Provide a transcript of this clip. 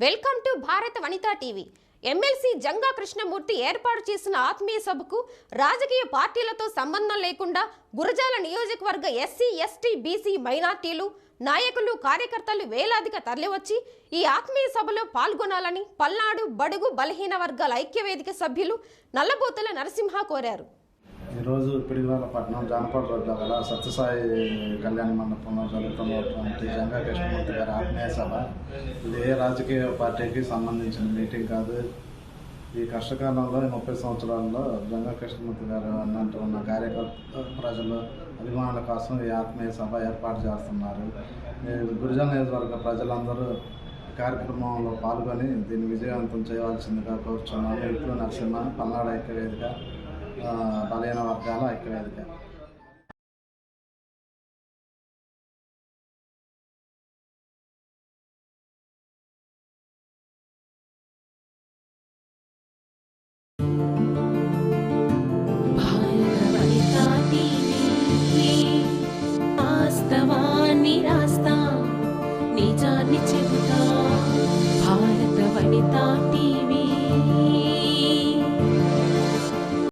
Welcome to Bharatha Vanitha TV. MLC Janga Krishnamurthy ఏర్పాటు చేసిన ఆత్మీయ సభకు రాజకీయ పార్టీలతో సంబంధం లేకుండా గురజాల నియోజకవర్గ ఎస్సీ ఎస్టీ బీసీ మైనార్టీలు నాయకులు కార్యకర్తలు వేలాదిగా తరలివచ్చి ఈ ఆత్మీయ సభలో పాల్గొనాలని పల్నాడు బడుగు బలహీన వర్గాల ఐక్యవేదిక సభ్యులు నల్లబోతుల నరసింహ కోరారు. ఈరోజు పిడిగిరాలపట్నం జానపద రోడ్లో గల సత్యసాయి కళ్యాణ మండపంలో జరుగుతున్నటువంటి జంగా కృష్ణమూర్తి గారి ఆత్మీయ సభ. ఇది ఏ రాజకీయ పార్టీకి సంబంధించిన మీటింగ్ కాదు. ఈ కష్టకాలంలో ఈ ముప్పై సంవత్సరాల్లో జంగా కృష్ణమూర్తి గారు అన్నట్టు ఉన్న కార్యకర్త ప్రజలు అభిమానుల కోసం ఈ ఆత్మీయ సభ ఏర్పాటు చేస్తున్నారు. గురిజన నియోజకవర్గ ప్రజలందరూ కార్యక్రమంలో పాల్గొని దీన్ని విజయవంతం చేయవలసిందిగా కోరుచున్నాను. ఇప్పుడు నరసింహ పల్నాడు ఐక్యవేదిక. బలహీన వర్గాల ఐక్యవేదిక. నిజాన్ని చెబుతా. భారత వనితా టీ